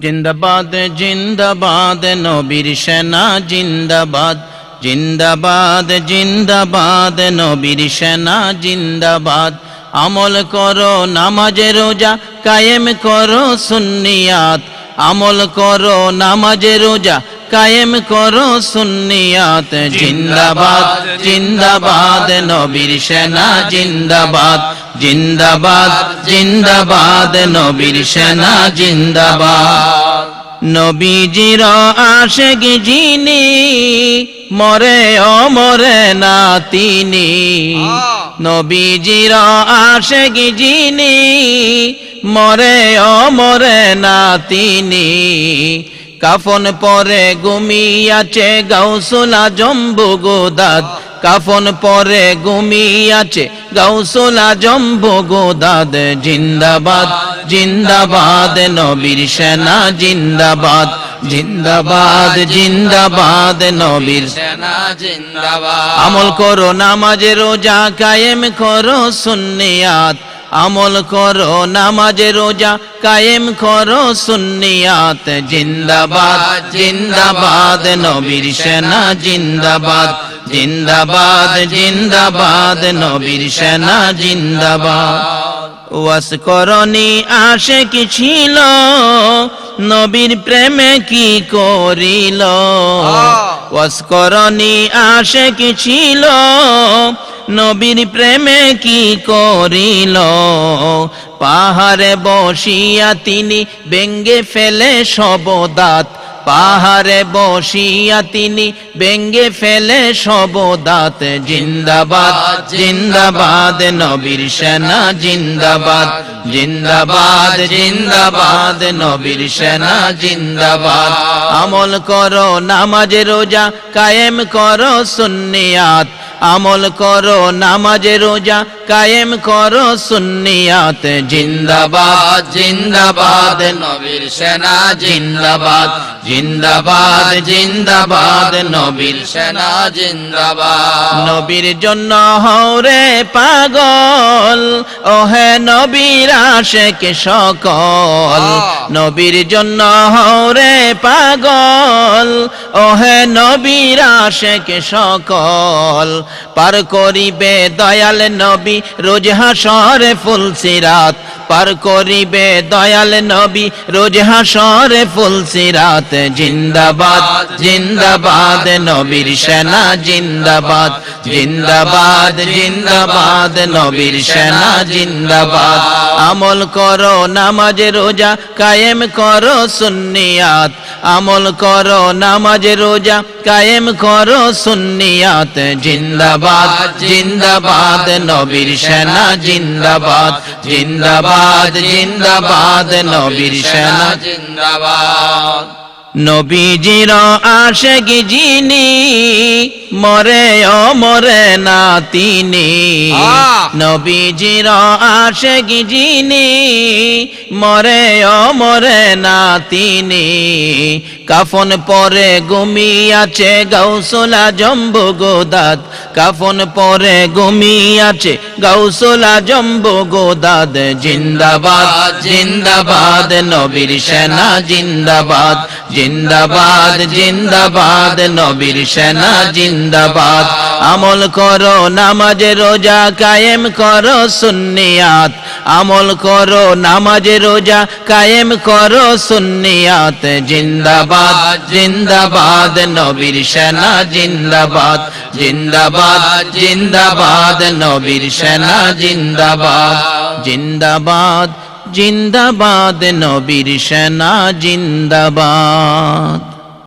জিন্দাবাদ জিন্দাবাদ, নবীর সেনা জিন্দাবাদ। জিন্দাবাদ জিন্দাবাদ, নবীর সেনা জিন্দাবাদ। আমল করো নামাজে রোজা, কায়েম করো সুন্নিয়াত। আমল করো নামাজে রোজা কায়েম করো সুন্নিয়াত জিন্দাবাদ জিন্দাবাদ নবীর সেনা জিন্দাবাদ জিন্দাবাদ জিন্দাবাদ নবীর সেনা জিন্দাবাদ। নবীজির আশেক যিনি মরে অমরে না তিনি। নবীজির আশেক যিনি মরে অমরে না তিনি। কাফন পরে ঘুমিয়াছে, গাউসুলা জম্বু গোদাদ কাফন পরে ঘুমিয়াছে, গাউসুলা জম্বু গোদাদ জিন্দাবাদ জিন্দাবাদ, নবীর সেনা জিন্দাবাদ। জিন্দাবাদ জিন্দাবাদ, নবীর সেনা জিন্দাবাদ। আমল করো নামাজে, রোজা কায়েম করো সুন্নিয়াত। আমল করো নামাজে রোজা কায়েম করো সুন্নিয়াত। জিন্দাবাদ জিন্দাবাদ নবীর সেনা জিন্দাবাদ। জিন্দাবাদ জিন্দাবাদ নবীর সেনা জিন্দাবাদ। ওয়াস করনি আশে কি ছিল নবীর প্রেমে কি করিল? ওয়াস করনি আশে কি ছিল নবীর প্রেমে কি করিল? পাহাড়ে বসিয়া তিনি বেঙ্গে ফেলে সবদাত পাহাড়ে বসিয়া তিনি বেঙ্গে ফেলে সবদাত জিন্দাবাদ জিন্দাবাদ, নবীর সেনা জিন্দাবাদ। জিন্দাবাদ জিন্দাবাদ, নবীর সেনা জিন্দাবাদ। আমল করো, নামাজে, রোজা কায়েম করো, সুন্নিয়াত। আমল করো নামাজে, রোজা কায়েম করো সুন্নিয়াত। জিন্দাবাদ জিন্দাবাদ, নবীর সেনা, জিন্দাবাদ। জিন্দাবাদ জিন্দাবাদ, নবীর সেনা, জিন্দাবাদ। নবীর জন্য হরে পাগল। ওহে নবীর আশেক সকল নবীর জন্য হরে পাগল। ওহে নবীর আশেক সকল পার করিবে দয়াল নবী রোজ হাসরে ফুল সিরাত। পার করিবে দয়াল নবী, রোজ হাসরে ফুল সিরাত। জিন্দাবাদ জিন্দাবাদ, নবীর সেনা জিন্দাবাদ। জিন্দাবাদ জিন্দাবাদ, নবীর সেনা জিন্দাবাদ। আমল করো নামাজ, রোজা কায়েম করো সুন্নিয়াত। আমল করো নামাজ, রোজা কায়েম করো সুন্নিয়াত। জিন্দাবাদ জিন্দাবাদ, নবীর সেনা জিন্দাবাদ। জিন্দাবাদ জিন্দাবাদ নবীর সেনা। জিন্দাবাদ। নবীজির আশেক যিনি মরে ও মরে না তিনি! নবীজির আশেক যিনি মরে ও মরে না তিনি। কাফন পরে ঘুমিয়াছে গৌসলা জম্বু গোদাদ কাফন পরে ঘুমিয়াছে গৌসলা জম্বু গোদাদ জিন্দাবাদ জিন্দাবাদ নবীর সেনা জিন্দাবাদ। জিন্দাবাদ জিন্দাবাদ, নবীর সেনা জিন্দাবাদ। আমল করো নামাজে, রোজা কায়েম করো সুন্নিয়াত। আমল করো নামাজে, রোজা কায়েম করো সুন্নিয়াত। জিন্দাবাদ জিন্দাবাদ, নবীর সেনা জিন্দাবাদ। জিন্দাবাদ জিন্দাবাদ, নবীর সেনা জিন্দাবাদ। জিন্দাবাদ জিন্দাবাদ নবীর সেনা জিন্দাবাদ।